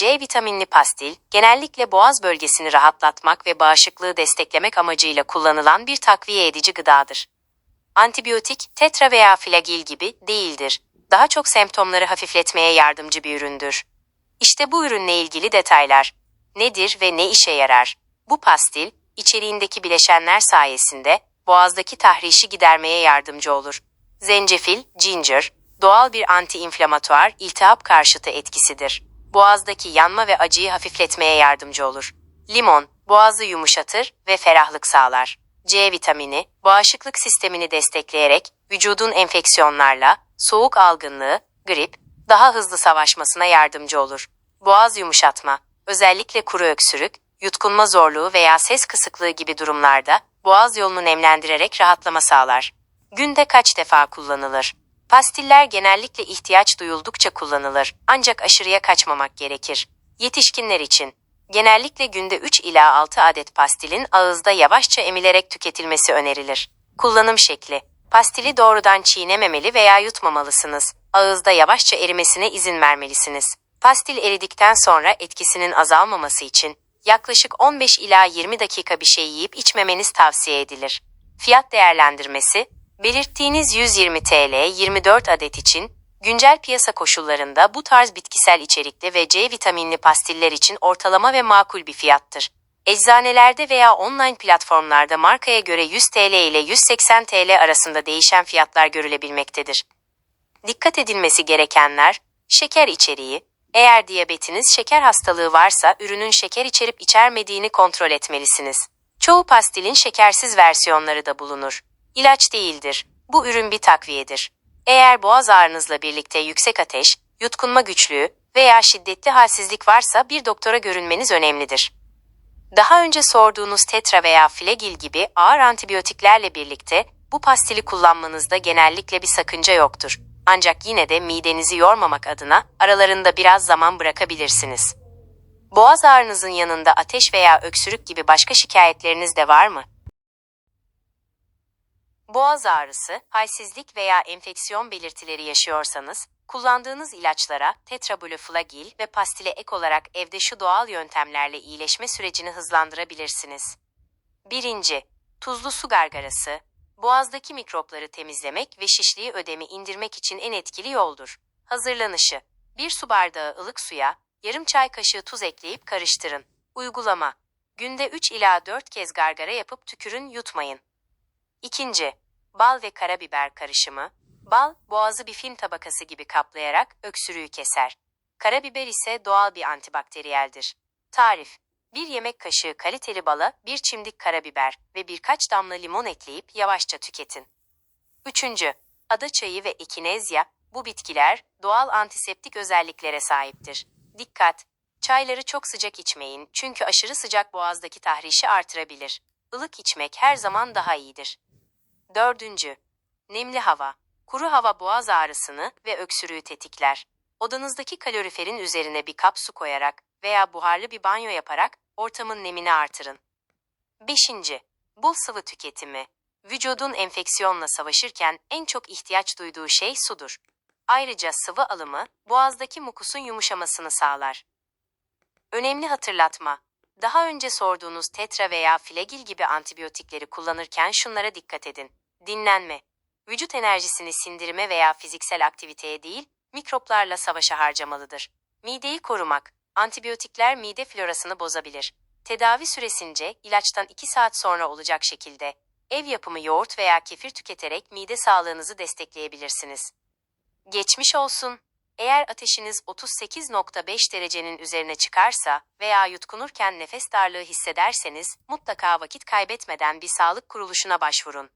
C vitaminli pastil, genellikle boğaz bölgesini rahatlatmak ve bağışıklığı desteklemek amacıyla kullanılan bir takviye edici gıdadır. Antibiyotik, tetra veya flagil gibi değildir. Daha çok semptomları hafifletmeye yardımcı bir üründür. İşte bu ürünle ilgili detaylar. Nedir ve ne işe yarar? Bu pastil, içeriğindeki bileşenler sayesinde boğazdaki tahrişi gidermeye yardımcı olur. Zencefil, ginger, doğal bir anti-inflamatuar, iltihap karşıtı etkisidir. Boğazdaki yanma ve acıyı hafifletmeye yardımcı olur. Limon, boğazı yumuşatır ve ferahlık sağlar. C vitamini, bağışıklık sistemini destekleyerek vücudun enfeksiyonlarla, soğuk algınlığı, grip, daha hızlı savaşmasına yardımcı olur. Boğaz yumuşatma, özellikle kuru öksürük, yutkunma zorluğu veya ses kısıklığı gibi durumlarda boğaz yolunu nemlendirerek rahatlama sağlar. Günde kaç defa kullanılır? Pastiller genellikle ihtiyaç duyuldukça kullanılır ancak aşırıya kaçmamak gerekir. Yetişkinler için genellikle günde 3 ila 6 adet pastilin ağızda yavaşça emilerek tüketilmesi önerilir. Kullanım şekli Pastili doğrudan çiğnememeli veya yutmamalısınız. Ağızda yavaşça erimesine izin vermelisiniz. Pastil eridikten sonra etkisinin azalmaması için yaklaşık 15 ila 20 dakika bir şey yiyip içmemeniz tavsiye edilir. Fiyat değerlendirmesi Belirttiğiniz 120 TL 24 adet için güncel piyasa koşullarında bu tarz bitkisel içerikli ve C vitaminli pastiller için ortalama ve makul bir fiyattır. Eczanelerde veya online platformlarda markaya göre 100 TL ile 180 TL arasında değişen fiyatlar görülebilmektedir. Dikkat edilmesi gerekenler, şeker içeriği, eğer diyabetiniz şeker hastalığı varsa ürünün şeker içerip içermediğini kontrol etmelisiniz. Çoğu pastilin şekersiz versiyonları da bulunur. İlaç değildir. Bu ürün bir takviyedir. Eğer boğaz ağrınızla birlikte yüksek ateş, yutkunma güçlüğü veya şiddetli halsizlik varsa bir doktora görünmeniz önemlidir. Daha önce sorduğunuz tetra veya flegil gibi ağır antibiyotiklerle birlikte bu pastili kullanmanızda genellikle bir sakınca yoktur. Ancak yine de midenizi yormamak adına aralarında biraz zaman bırakabilirsiniz. Boğaz ağrınızın yanında ateş veya öksürük gibi başka şikayetleriniz de var mı? Boğaz ağrısı, halsizlik veya enfeksiyon belirtileri yaşıyorsanız, kullandığınız ilaçlara tetrabloflagil ve pastile ek olarak evde şu doğal yöntemlerle iyileşme sürecini hızlandırabilirsiniz. 1. Tuzlu su gargarası, boğazdaki mikropları temizlemek ve şişliği ödemi indirmek için en etkili yoldur. Hazırlanışı, bir su bardağı ılık suya, yarım çay kaşığı tuz ekleyip karıştırın. Uygulama, günde 3 ila 4 kez gargara yapıp tükürün yutmayın. İkinci, bal ve karabiber karışımı. Bal, boğazı bir film tabakası gibi kaplayarak öksürüğü keser. Karabiber ise doğal bir antibakteriyeldir. Tarif, bir yemek kaşığı kaliteli bala bir çimdik karabiber ve birkaç damla limon ekleyip yavaşça tüketin. Üçüncü, ada çayı ve ekinezya, bu bitkiler doğal antiseptik özelliklere sahiptir. Dikkat! Çayları çok sıcak içmeyin çünkü aşırı sıcak boğazdaki tahrişi artırabilir. Ilık içmek her zaman daha iyidir. Dördüncü, nemli hava. Kuru hava boğaz ağrısını ve öksürüğü tetikler. Odanızdaki kaloriferin üzerine bir kap su koyarak veya buharlı bir banyo yaparak ortamın nemini artırın. 5. Bol sıvı tüketimi. Vücudun enfeksiyonla savaşırken en çok ihtiyaç duyduğu şey sudur. Ayrıca sıvı alımı boğazdaki mukusun yumuşamasını sağlar. Önemli hatırlatma. Daha önce sorduğunuz tetra veya flegil gibi antibiyotikleri kullanırken şunlara dikkat edin. Dinlenme. Vücut enerjisini sindirime veya fiziksel aktiviteye değil, mikroplarla savaşa harcamalıdır. Mideyi korumak. Antibiyotikler mide florasını bozabilir. Tedavi süresince ilaçtan 2 saat sonra olacak şekilde ev yapımı yoğurt veya kefir tüketerek mide sağlığınızı destekleyebilirsiniz. Geçmiş olsun. Eğer ateşiniz 38.5 derecenin üzerine çıkarsa veya yutkunurken nefes darlığı hissederseniz mutlaka vakit kaybetmeden bir sağlık kuruluşuna başvurun.